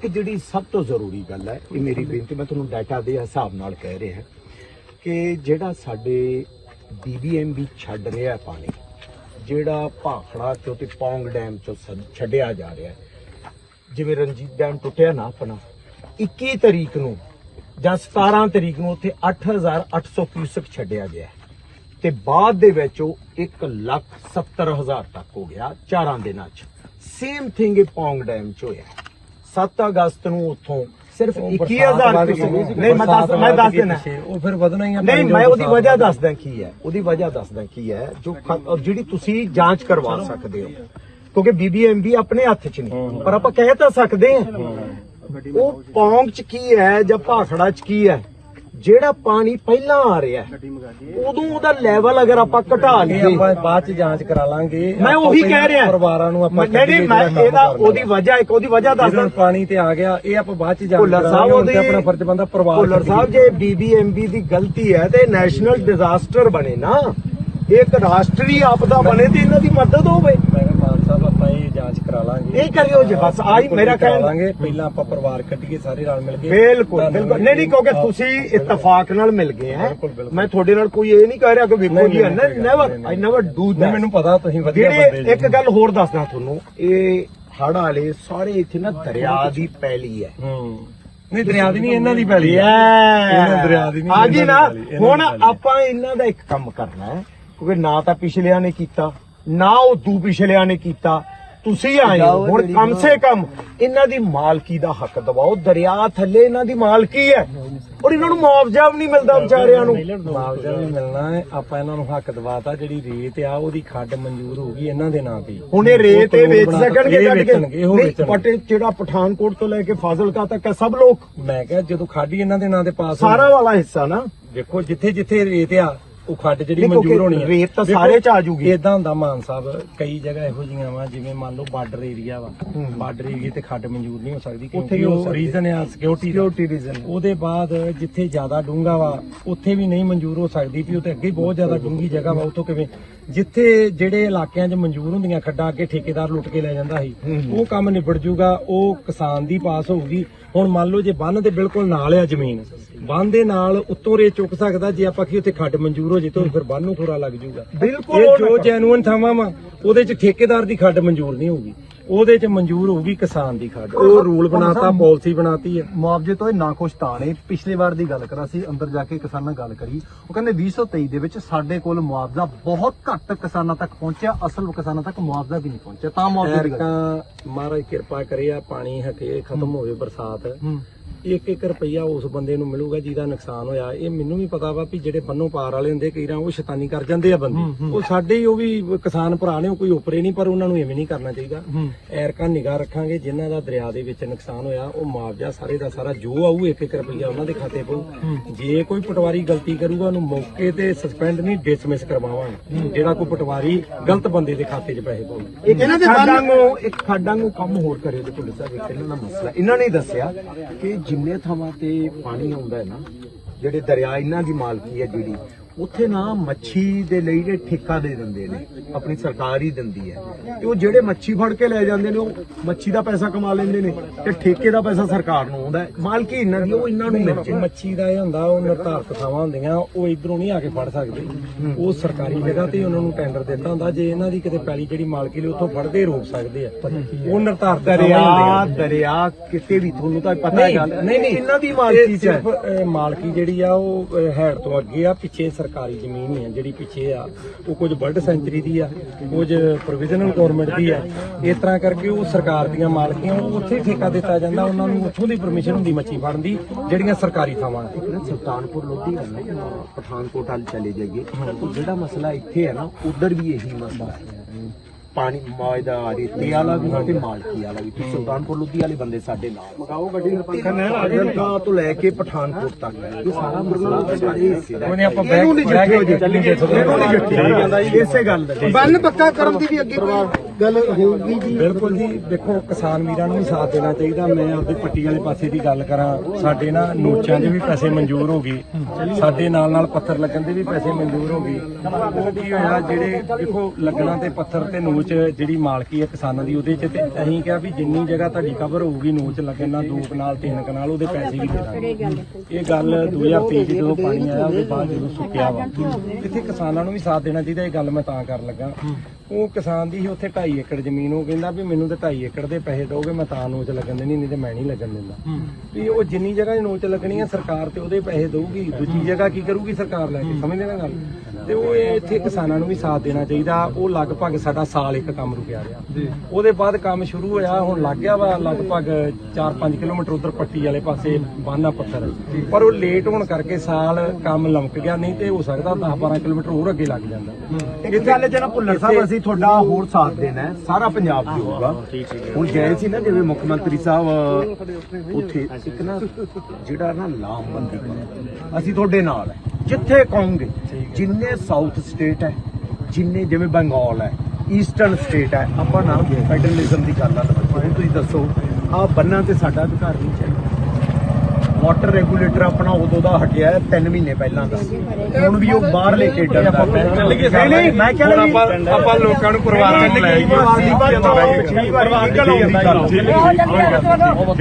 ਕਿ ਜਿਹੜੀ ਸਭ ਤੋਂ ਜ਼ਰੂਰੀ ਗੱਲ ਹੈ, ਇਹ ਮੇਰੀ ਬੇਨਤੀ, ਮੈਂ ਤੁਹਾਨੂੰ ਡਾਟਾ ਦੇ ਹਿਸਾਬ ਨਾਲ ਕਹਿ ਰਿਹਾ ਕਿ ਜਿਹੜਾ ਸਾਡੇ ਬੀਬੀਐਮਬੀ ਛੱਡ ਰਿਹਾ ਪਾਣੀ, ਜਿਹੜਾ ਭਾਖੜਾ ਚੋਂ ਤੇ ਪੌਂਗ ਡੈਮ ਚੋਂ ਛੱਡਿਆ ਜਾ ਰਿਹਾ ਜਿਵੇਂ ਰਣਜੀਤ ਡੈਮ ਟੁੱਟਿਆ ਨਾ ਆਪਣਾ 21 ਤਰੀਕ ਨੂੰ ਜਾਂ 17 ਤਰੀਕ ਨੂੰ ਉੱਥੇ 8800 ਕਿਊਸਕ ਛੱਡਿਆ ਗਿਆ ਤੇ ਬਾਅਦ ਦੇ ਵਿੱਚ ਉਹ 170000 ਤੱਕ ਹੋ ਗਿਆ ਚਾਰਾਂ ਦਿਨਾਂ 'ਚ। ਸੇਮ ਥਿੰਗ ਇਹ ਪੌਂਗ ਡੈਮ 'ਚ ਹੋਇਆ। 7 ਅਗਸਤ ਨੂੰ ਉੱਥੋਂ। ਸਿਰਫ 21000 ਕਿਊਸਕ ਨਹੀਂ ਮੈਂ ਦੱਸ ਮੈਂ ਦੱਸ ਦੇਣਾ। ਉਹ ਫਿਰ ਵਧਣਾ ਹੀ ਆ ਨਹੀਂ ਮੈਂ ਉਹਦੀ ਵਜ੍ਹਾ ਦੱਸਦਾ ਕੀ ਹੈ। ਉਹਦੀ ਵਜ੍ਹਾ ਦੱਸਦਾ ਕੀ ਹੈ ਜੋ ਜਿਹੜੀ ਤੁਸੀਂ ਜਾਂਚ ਕਰਵਾ ਸਕਦੇ ਹੋ। ਕਿਉਂਕਿ ਬੀਬੀਐਮਬੀ ਆਪਣੇ ਹੱਥ 'ਚ ਨਹੀਂ ਪਰ ਆਪਾਂ ਕਹਿ ਤਾਂ ਸਕਦੇ ਹਾਂ। ਉਹ ਪੌਂਗ 'ਚ ਕੀ ਹੈ ਜਾਂ ਭਾਖੜਾ 'ਚ ਕੀ ਹੈ? ਜਿਹੜਾ ਪਾਣੀ ਪਹਿਲਾਂ ਆ ਰਿਹਾ ਹੈ, ਉਦੋਂ ਉਹਦਾ ਲੈਵਲ ਅਗਰ ਆਪਾਂ ਘਟਾ ਇਹ ਲਈਏ। ਆਪਾਂ ਬਾਅਦ ਚ ਜਾਂਚ ਕਰਾ ਲਾਂਗੇ। ਮੈਂ ਆਪਾਂ ਉਹੀ ਪਹਿਲਾਂ ਕਹਿ ਰਿਹਾ। ਪਰਿਵਾਰਾਂ ਨੂੰ ਆਪਾਂ ਨਹੀਂ ਨਹੀਂ ਮੈਂ ਇਹਦਾ ਉਹਦੀ ਵਜ੍ਹਾ ਇੱਕ ਉਹਦੀ ਵਜ੍ਹਾ ਜਦੋਂ ਦੱਸਦਾ ਪਾਣੀ ਤੇ ਆ ਗਿਆ ਇਹ ਆਪਾਂ ਬਾਅਦ ਚ ਜਾਂਚ ਭੁੱਲਰ ਸਾਹਿਬ ਕਰਾਂਗੇ ਹੁਣ ਉਹਦੀ ਆਪਣਾ ਫਰਜ਼ ਬੰਦਾ ਪਰਿਵਾਰ ਭੁੱਲਰ ਸਾਹਿਬ ਜੇ ਬੀਬੀਐਮਬੀ ਦੀ ਗਲਤੀ ਹੈ ਤੇ ਨੈਸ਼ਨਲ ਡਿਜ਼ਾਸਟਰ ਬਣੇ ਨਾ ਇੱਕ ਰਾਸ਼ਟਰੀ ਆਪਦਾ ਬਣੇ ਤੇ ਇਹਨਾਂ ਦੀ ਮਦਦ ਹੋਵੇ ਮੈਂ ਕਿਹਾ ਮਾਨ ਸਾਹਿਬ ਆਪਾਂ ਇਹ ਜਾਂਚ ਕਰਾ ਲਾਂਗੇ ਇਹ ਕਰਿਓ ਜੀ ਬਸ ਆਹੀ ਮੇਰਾ ਕਹਿਣ ਲਾਂਗੇ ਪਹਿਲਾਂ ਆਪਾਂ ਪਰਿਵਾਰ ਕੱਢੀਏ ਸਾਰੇ ਰਲ ਮਿਲ ਕੇ। ਬਿਲਕੁਲ ਨਹੀਂ ਨਹੀਂ ਕਿਉਂਕਿ ਤੁਸੀਂ ਇਤਫਾਕ ਨਾਲ ਮਿਲ ਗਏ ਹੈ। ਮੈਂ ਤੁਹਾਡੇ ਨਾਲ ਕੋਈ ਇਹ ਨਹੀਂ ਕਹਿ ਰਿਹਾ ਕਿ ਵੇਖੋ ਜੀ never I never do that ਮੈਨੂੰ ਪਤਾ ਤੁਸੀਂ ਵਧੀਆ ਬੰਦੇ ਜੀ। ਇੱਕ ਗੱਲ ਹੋਰ ਦੱਸਦਾ ਤੁਹਾਨੂੰ ਇਹ ਹੜ ਵਾਲੇ ਸਾਰੇ ਇੱਥੇ ਨਾ ਦਰਿਆ ਦੀ ਪੈਲੀ ਹੈ। ਹੂੰ। ਨਹੀਂ ਦਰਿਆ ਦੀ ਨਹੀਂ ਇਹਨਾਂ ਦੀ ਪੈਲੀ ਆ ਇਹਨਾਂ ਦਰਿਆ ਦੀ ਨਹੀਂ ਆ ਗਈ ਨਾ ਹੁਣ। ਆਪਾਂ ਇਹਨਾਂ ਦਾ ਇੱਕ ਕੰਮ ਕਰਨਾ ਹੈ ਕਿਉਂਕਿ ਨਾ ਤਾਂ ਪਿਛਲਿਆਂ ਨੇ ਕੀਤਾ ਨਾ ਉਹ ਦੂ ਪਿਛਲਿਆਂ ਨੇ ਕੀਤਾ ਤੁਸੀਂ ਆਏ ਹੋ। ਹੁਣ ਕਮ ਸੇ ਕਮ ਇਹਨਾਂ ਦੀ ਮਾਲਕੀ ਦਾ ਹੱਕ ਦਿਵਾਓ। ਦਰਿਆ ਥੱਲੇ ਇਹਨਾਂ ਦੀ ਮਾਲਕੀ ਹੈ। ਔਰ ਇਹਨਾਂ ਨੂੰ ਮੁਆਵਜ਼ਾ ਵੀ ਨਹੀਂ ਮਿਲਦਾ ਵਿਚਾਰਿਆਂ ਨੂੰ। ਮੁਆਵਜ਼ਾ ਵੀ ਮਿਲਣਾ ਹੈ। ਆਪਾਂ ਇਹਨਾਂ ਨੂੰ ਹੱਕ ਦਵਾਤਾ। ਜਿਹੜੀ ਰੇਤ ਆ ਉਹਦੀ ਖੱਡ ਮਨਜ਼ੂਰ ਹੋ ਗਈ ਇਹਨਾਂ ਦੇ ਨਾਂ ਤੇ। ਹੁਣ ਇਹ ਰੇਤ ਇਹ ਵੇਚ ਸਕਣਗੇ ਇਹ ਕੱਢ ਕੇ। ਵੇਚਣਗੇ ਇਹੋ ਨਹੀਂ, ਵੇਚਣਗੇ। ਇਹ ਜਿਹੜਾ ਪਠਾਨਕੋਟ ਤੋਂ ਲੈ ਕੇ ਫਾਜ਼ਿਲਕਾ ਤੱਕ ਹੈ ਸਭ ਲੋਕ। ਮੈਂ ਕਿਹਾ ਜਦੋਂ ਖਾਡੀ ਇਹਨਾਂ ਦੇ ਨਾਂ ਤੇ ਪਾਸ ਸਾਰਾ ਵਾਲਾ ਹਿੱਸਾ ਨਾ। ਦੇਖੋ ਜਿੱਥੇ ਜਿੱਥੇ ਰੇਤ ਆ ਉਹ ਖੱਡ ਜਿਹੜੀ ਕਿਉਂਕਿ ਮਨਜ਼ੂਰ ਹੋਣੀ ਆ। ਰੇਤ ਤਾਂ ਸਾਰੇ 'ਚ ਆ ਜੂਗੀ। ਇਦਾਂ ਹੁੰਦਾ ਮਾਨ ਸਾਹਿਬ ਕਈ ਜਗ੍ਹਾ ਇਹੋ ਜੀਆਂ ਵਾ ਜਿਵੇਂ ਮੰਨ ਲਓ ਬਾਰਡਰ ਏਰੀਆ ਵਾ। ਬਾਰਡਰ ਏਰੀਆ ਤੇ ਖੱਡ ਮਨਜ਼ੂਰ ਨਹੀਂ ਹੋ ਸਕਦੀ ਕਿਉਂਕਿ ਨਹੀਂ ਹੋ ਉਹ ਸਕਦੀ। ਰੀਜ਼ਨ ਆ ਸਿਕਿਉਰਿਟੀ ਸਿਕਿਉਰਿਟੀ ਰੀਜ਼ਨ ਉਹਦੇ ਬਾਅਦ ਜਿੱਥੇ ਜ਼ਿਆਦਾ ਡੂੰਘਾ ਵਾ ਉੱਥੇ ਵੀ ਨਹੀਂ ਮਨਜ਼ੂਰ ਹੋ ਸਕਦੀ ਵੀ ਉੱਥੇ ਅੱਗੇ ਬਹੁਤ ਜ਼ਿਆਦਾ ਡੂੰਘੀ ਜਗ੍ਹਾ ਵਾ ਉੱਥੋਂ ਕਿਵੇਂ। ਜਿੱਥੇ ਜਿਹੜੇ ਇਲਾਕਿਆਂ 'ਚ ਮਨਜ਼ੂਰ ਹੁੰਦੀਆਂ ਖੱਡਾਂ ਅੱਗੇ ਠੇਕੇਦਾਰ ਲੁੱਟ ਕੇ ਲੈ ਜਾਂਦਾ ਸੀ ਉਹ ਕੰਮ ਨਿਬੜ ਜੂਗਾ ਉਹ ਕਿਸਾਨ ਦੀ ਪਾਸ ਹੋਊਗੀ। ਹੁਣ ਮੰਨ ਲਓ ਜੇ ਬੰਨ ਦੇ ਬਿਲਕੁਲ ਨਾਲ ਆ ਜ਼ਮੀਨ ਬੰਨ ਦੇ ਨਾਲ ਉੱਤੋਂ ਰੇ ਚੁੱਕ ਸਕਦਾ ਜੇ ਆਪਾਂ ਕੀ ਉੱਥੇ ਖੱਡ ਮਨਜ਼ੂਰ ਹੋ ਜੇ ਤਾਂ ਫਿਰ ਬੰਨ ਨੂੰ ਥੋੜਾ ਲੱਗ ਬਿਲਕੁਲ ਇਹ ਜੋ ਨਾ- ਜੈਨੂਇਨ ਥਾਵਾਂ ਵਾ ਉਹਦੇ 'ਚ ਠੇਕੇਦਾਰ ਦੀ ਖੱਡ ਮਨਜ਼ੂਰ ਨਹੀਂ ਹੋਊਗੀ। ਉਹਦੇ 'ਚ ਮਨਜ਼ੂਰ ਹੋਊਗੀ ਕਿਸਾਨ ਦੀ ਖੱਡ। ਉਹ ਰੂਲ ਬਣਾਤਾ ਪਾਲਿਸੀ ਬਣਾਤੀ ਹੈ। ਮੁਆਵਜ਼ੇ ਤੋਂ ਇਹ ਨਾ ਕੁਛ ਤਾਂ ਨੇ। ਪਿਛਲੇ ਵਾਰ ਦੀ ਗੱਲ ਕਰਾਂ ਸੀ ਅੰਦਰ ਜਾ ਕੇ ਕਿਸਾਨਾਂ ਨਾਲ ਗੱਲ ਕਰੀ। ਉਹ ਕਹਿੰਦੇ 2023 ਦੇ ਵਿੱਚ ਸਾਡੇ ਕੋਲ ਮੁਆਵਜ਼ਾ ਬਹੁਤ ਘੱਟ ਕਿਸਾਨਾਂ ਤੱਕ ਪਹੁੰਚਿਆ ਅਸਲ ਕਿਸਾਨਾਂ ਤੱਕ ਮੁਆਵਜ਼ਾ ਵੀ ਨਹੀਂ ਪਹੁੰਚਿਆ। ਤਾਂ ਮੁਆਵਜ਼ੇ ਦੀ ਗੱਲ ਮਹਾਰਾਜ ਕਿਰਪਾ ਕਰੇ ਆ ਪਾਣੀ ਹਟੇ ਖਤਮ ਹੋਵੇ ਬਰਸਾਤ। ਇੱਕ ਇੱਕ ਰੁਪਈਆ ਉਸ ਬੰਦੇ ਨੂੰ ਮਿਲੂਗਾ ਜਿਹਦਾ ਨੁਕਸਾਨ ਹੋਇਆ। ਇਹ ਮੈਨੂੰ ਵੀ ਪਤਾ ਵਾ ਵੀ ਜਿਹੜੇ ਬੰਨੋਂ ਪਾਰ ਵਾਲੇ ਹੁੰਦੇ ਕਈ ਰਾਂ ਉਹ ਸ਼ੈਤਾਨੀ ਕਰ ਜਾਂਦੇ ਆ ਬੰਦੇ। ਉਹ ਸਾਡੇ ਹੀ ਉਹ ਵੀ ਕਿਸਾਨ ਭਰਾ ਨੇ ਉਹ ਕੋਈ ਉਪਰੇ ਨਹੀਂ ਪਰ ਉਹਨਾਂ ਨੂੰ ਐਵੇਂ ਨਹੀਂ ਕਰਨਾ ਚਾਹੀਦਾ। ਐਰਕਾਂ ਨਿਗਾਹ ਰੱਖਾਂਗੇ ਜਿਨ੍ਹਾਂ ਦਾ ਦਰਿਆ ਦੇ ਵਿੱਚ ਨੁਕਸਾਨ ਹੋਇਆ ਉਹ ਮੁਆਵਜ਼ਾ ਸਾਰੇ ਦਾ ਸਾਰਾ ਜੋ ਆਊ ਇੱਕ ਇੱਕ ਰੁਪਈਆ ਉਹਨਾਂ ਦੇ ਖਾਤੇ ਪਊ। ਜੇ ਕੋਈ ਪਟਵਾਰੀ ਗਲਤੀ ਕਰੂਗਾ ਉਹਨੂੰ ਮੌਕੇ ਤੇ ਸਸਪੈਂਡ ਨਹੀਂ ਡਿਸਮਿਸ ਕਰਵਾਵਾਂਗੇ। ਜਿਹੜਾ ਕੋਈ ਪਟਵਾਰੀ ਗਲਤ ਬੰਦੇ ਦੇ ਖਾਤੇ 'ਚ ਪੈਸੇ ਪਾਊ। ਇੱਕ ਇਹਨਾਂ ਦੇ ਖਾਡਾਂ ਨੂੰ ਇੱਕ ਖਾਡਾਂ ਨੂੰ ਕੰਮ ਹੋਰ ਕਰਿਓ ਤੇ ਪੁਲਿਸ ਇੱਕ ਇਹਨਾਂ ਦਾ ਮਸਲਾ। ਇਹਨਾਂ ਨੇ ਦੱਸਿਆ ਕਿ ਜਿੰਨੇ ਥਾਵਾਂ ਤੇ ਪਾਣੀ ਆਉਂਦਾ ਹੈ ਨਾ ਜਿਹੜੇ ਦਰਿਆ ਇਹਨਾਂ ਦੀ ਮਾਲਕੀ ਹੈ ਜਿਹੜੀ ਉੱਥੇ ਨਾ ਮੱਛੀ ਦੇ ਲਈ ਜਿਹੜੇ ਠੇਕਾ ਦੇ ਦਿੰਦੇ ਨੇ ਆਪਣੀ ਸਰਕਾਰ ਹੀ ਦਿੰਦੀ ਹੈ। ਤੇ ਉਹ ਜਿਹੜੇ ਮੱਛੀ ਫੜ ਕੇ ਲੈ ਜਾਂਦੇ ਨੇ ਉਹ ਮੱਛੀ ਦਾ ਪੈਸਾ ਕਮਾ ਲੈਂਦੇ ਨੇ ਤੇ ਠੇਕੇ ਦਾ ਪੈਸਾ ਸਰਕਾਰ ਨੂੰ ਆਉਂਦਾ ਹੈ। ਮਾਲਕੀ ਇਹਨਾਂ ਦੀ ਉਹ ਇਹਨਾਂ ਨੂੰ ਮਿਲ ਜੇ। ਮੱਛੀ ਦਾ ਇਹ ਹੁੰਦਾ ਉਹ ਨਿਰਧਾਰਤ ਥਾਵਾਂ ਹੁੰਦੀਆਂ ਉਹ ਇਧਰੋਂ ਨਹੀਂ ਆ ਕੇ ਫੜ ਸਕਦੇ। ਉਹ ਸਰਕਾਰੀ ਜਗ੍ਹਾ ਤੇ ਉਹਨਾਂ ਨੂੰ ਟੈਂਡਰ ਦਿੱਤਾ ਹੁੰਦਾ। ਜੇ ਇਹਨਾਂ ਦੀ ਕਿਤੇ ਪੈਲੀ ਜਿਹੜੀ ਮਾਲਕੀ ਲਈ ਉੱਥੋਂ ਫੜਦੇ ਰੋਕ ਸਕਦੇ ਆ। ਉਹ ਨਿਰਧਾਰਤ ਦਰਿਆ ਦਰਿਆ ਕਿਤੇ ਵੀ ਤੁਹਾਨੂੰ ਤਾਂ ਪਤਾ ਹੈ ਗੱਲ ਨਹੀਂ ਨਹੀਂ। ਇਹਨਾਂ ਦੀ ਮਾਲਕੀ ਚ ਮਾਲਕੀ ਜਿਹੜੀ ਆ ਉਹ ਹੈਡ ਤੋਂ ਅੱਗੇ ਆ ਪਿੱਛੇ ਸਰਕਾਰੀ ਜ਼ਮੀਨ ਹੀ ਜਿਹੜੀ ਪਿੱਛੇ ਆ, ਉਹ ਕੁਝ ਬਰਡ ਸੈਂਚਰੀ ਦੀ ਆ, ਕੁਝ ਪ੍ਰੋਵੀਜ਼ਨਲ ਗਵਰਨਮੈਂਟ ਦੀ ਆ। ਇਸ ਤਰ੍ਹਾਂ ਕਰਕੇ ਉਹ ਸਰਕਾਰ ਦੀਆਂ ਮਾਲਕੀਆਂ ਉਹ ਉੱਥੇ ਠੇਕਾ ਦਿੱਤਾ ਜਾਂਦਾ, ਉਹਨਾਂ ਨੂੰ ਉੱਥੋਂ ਦੀ ਪਰਮਿਸ਼ਨ ਹੁੰਦੀ ਮੱਛੀ ਫੜਨ ਦੀ, ਜਿਹੜੀਆਂ ਸਰਕਾਰੀ ਥਾਵਾਂ ਆ ਸੁਲਤਾਨਪੁਰ ਲੋਧੀ ਹੈ ਨਾ ਪਠਾਨਕੋਟ ਵੱਲ ਚਲੇ ਜਾਈਏ। ਜਿਹੜਾ ਮਸਲਾ ਇੱਥੇ ਹੈ ਨਾ, ਉਧਰ ਵੀ ਇਹੀ ਮਸਲਾ ਹੈ। ਪਾਣੀ ਮਾਇਦਾ ਰੇਤੇ ਵਾਲਾ ਵੀ ਤੇ ਮਾਲਕੀ ਵਾਲਾ ਵੀ ਤੁਸੀਂ ਸੁਲਤਾਨਪੁਰ ਲੋਧੀ ਵਾਲੇ ਬੰਦੇ ਸਾਡੇ ਨਾਲ। ਮਗਾਓ ਗੱਡੀ ਨੂੰ ਤੋਂ ਲੈ ਕੇ ਪਠਾਨਕੋਟ ਤੱਕ। ਇਹ ਸਾਰਾ ਮਸਲਾ ਸਾਡੇ ਹਿੱਸੇ ਦਾ ਉਹਨੇ ਆਪਾਂ ਹੋ ਬੈਗ ਚੱਲੀ ਇਸੇ ਗੱਲ ਦਾ ਬੰਨ ਪੱਕਾ ਕਰਨ ਦੀ ਵੀ ਅੱਗੇ ਕੋਈ ਗੱਲ ਹੋਊਗੀ ਜੀ। ਬਿਲਕੁਲ ਜੀ। ਦੇਖੋ, ਕਿਸਾਨ ਵੀਰਾਂ ਨੂੰ ਵੀ ਸਾਥ ਦੇਣਾ ਚਾਹੀਦਾ। ਮੈਂ ਆਪਦੀ ਪੱਟੀ ਵਾਲੇ ਪਾਸੇ ਦੀ ਗੱਲ ਕਰਾਂ। ਸਾਡੇ ਨਾ ਨੋਚਾਂ 'ਚ ਵੀ ਪੈਸੇ ਮਨਜ਼ੂਰ ਹੋ ਗਏ। ਸਾਡੇ ਨਾਲ ਨਾਲ ਪੱਥਰ ਲੱਗਣ ਦੇ ਵੀ ਪੈਸੇ ਮਨਜ਼ੂਰ ਹੋ ਗਏ। ਉਹ ਕੀ ਹੋਇਆ, ਜਿਹੜੇ ਦੇਖੋ, ਲੱਗਣਾ ਤੇ ਪੱਥਰ ਤੇ ਨੋਚ ਜਿਹੜੀ ਮਾਲਕੀ ਹੈ ਕਿਸਾਨਾਂ ਦੀ, ਉਹਦੇ 'ਚ ਤੇ ਅਸੀਂ ਕਿਹਾ ਵੀ ਜਿੰਨੀ ਜਗ੍ਹਾ ਤੁਹਾਡੀ ਕਵਰ ਹੋਊਗੀ ਨੋਚ ਲੱਗਣ ਨਾਲ ਦੋ ਕਨਾਲ, ਤਿੰਨ ਕਨਾਲ, ਉਹਦੇ ਪੈਸੇ ਵੀ ਦੇ ਦਾਂਗੇ। ਇਹ ਗੱਲ 2023 ਚ ਜਦੋਂ ਪਾਣੀ ਆਇਆ, ਉਹਦੇ ਬਾਅਦ ਜਦੋਂ ਸੁੱਕਿਆ ਵਾ। ਇੱਥੇ ਕਿਸਾਨਾਂ ਨੂੰ ਵੀ ਸਾਥ ਦੇਣਾ ਚਾਹੀਦਾ, ਇਹ ਗੱਲ ਮੈਂ ਤਾਂ ਕਰਨ ਲੱਗਾ। ਉਹ ਕਿਸਾਨ ਦੀ ਸੀ ਉੱਥੇ 2.5 ਏਕੜ ਜ਼ਮੀਨ ਉਹ ਕਹਿੰਦਾ ਵੀ ਮੈਨੂੰ ਤੇ 2.5 ਏਕੜ ਦੇ ਪੈਸੇ ਦੋਗੇ ਮੈਂ ਤਾਂ ਨੋਚ ਲੱਗਣ ਦੇਣੀ ਨਹੀਂ ਤੇ ਮੈਂ ਨਹੀਂ ਲੱਗਣ ਦਿੰਦਾ। ਵੀ ਉਹ ਜਿੰਨੀ ਜਗ੍ਹਾ 'ਚ ਨੋਚ ਲੱਗਣੀ ਹੈ ਸਰਕਾਰ ਤੇ ਉਹਦੇ ਪੈਸੇ ਦਊਗੀ ਦੂਜੀ ਜਗ੍ਹਾ ਕੀ ਕਰੂਗੀ ਸਰਕਾਰ ਲੈ ਕੇ ਸਮਝਦੇ ਨਾ ਗੱਲ? ਤੇ ਉਹ ਇਹ ਇੱਥੇ ਕਿਸਾਨਾਂ ਨੂੰ ਵੀ ਸਾਥ ਦੇਣਾ ਚਾਹੀਦਾ ਉਹ ਲਗਭਗ ਸਾਡਾ ਸਾਲ ਇੱਕ ਕੰਮ ਰੁਕਿਆ ਰਿਹਾ। ਉਹਦੇ ਬਾਅਦ ਕੰਮ ਸ਼ੁਰੂ ਹੋਇਆ ਹੁਣ ਲੱਗ ਗਿਆ ਵਾ ਲਗਭਗ 4-5 ਕਿਲੋਮੀਟਰ ਉਧਰ ਪੱਟੀ ਵਾਲੇ ਪਾਸੇ ਬਾਨਾ ਪੱਥਰ। ਪਰ ਉਹ ਲੇਟ ਹੋਣ ਕਰਕੇ ਸਾਲ ਕੰਮ ਲਮਕ ਗਿਆ ਨਹੀਂ ਤੇ ਹੋ ਸਕਦਾ 10-12 ਕਿਲੋਮੀਟਰ ਹੋਰ ਅੱਗੇ ਲੱਗ ਜਾਂਦਾ। ਇੱਕ ਗੱਲ ਜਨਾ ਭੁੱਲਰ ਸਾਹਿਬ ਅਸੀਂ ਤੁਹਾਡਾ ਹੋਰ ਸਾਥ ਦੇਣਾ ਹੈ ਸਾਰਾ ਪੰਜਾਬ ਦੇਊਗਾ ਹੁਣ ਗਏ ਸੀ ਨਾ ਜਿਵੇਂ ਮੁੱਖ ਮੰਤਰੀ ਸਾਹਿਬ ਉੱਥੇ ਇੱਕ ਨਾ ਜਿਹੜਾ ਨਾ ਲਾਮਬੰਦੀ ਅਸੀਂ ਤੁਹਾਡੇ ਨਾਲ ਹੈ ਜਿੱਥੇ ਕਹੋਗੇ ਜਿੰਨੇ ਸਾਊਥ ਸਟੇਟ ਹੈ ਜਿੰਨੇ ਜਿਵੇਂ ਬੰਗਾਲ ਹੈ ਈਸਟਰਨ ਸਟੇਟ ਹੈ ਆਪਾਂ ਨਾ ਫੈਡਰਲਿਜ਼ਮ ਦੀ ਗੱਲ ਹੁਣ ਤੁਸੀਂ ਦੱਸੋ ਆ ਬੰਨਾਂ ਤੇ ਸਾਡਾ ਅਧਿਕਾਰ ਨਹੀਂ ਚਾਹੀਦਾ ਵਾਟਰ ਰੈਗੂਲੇਟਰ ਆਪਣਾ ਉਦੋਂ ਦਾ ਹਟਿਆ ਹੈ 3 ਮਹੀਨੇ ਪਹਿਲਾਂ ਦਾ। ਹੁਣ ਵੀ ਉਹ ਬਾਹਰ ਲੈ ਕੇ ਡਰਦਾ ਨਹੀਂ ਨਹੀਂ ਮੈਂ ਕਹਿੰਦਾ ਆਪਾਂ ਆਪਾਂ ਲੋਕਾਂ ਨੂੰ ਪਰਿਵਾਰ ਚ ਲੈ ਪਰਿਵਾਰ ਦੀ ਬਾਤ ਜਾਈਏ ਪਰਿਵਾਰ ਦੀ ਗੱਲ ਆਉਂਦੀ ਗੱਲ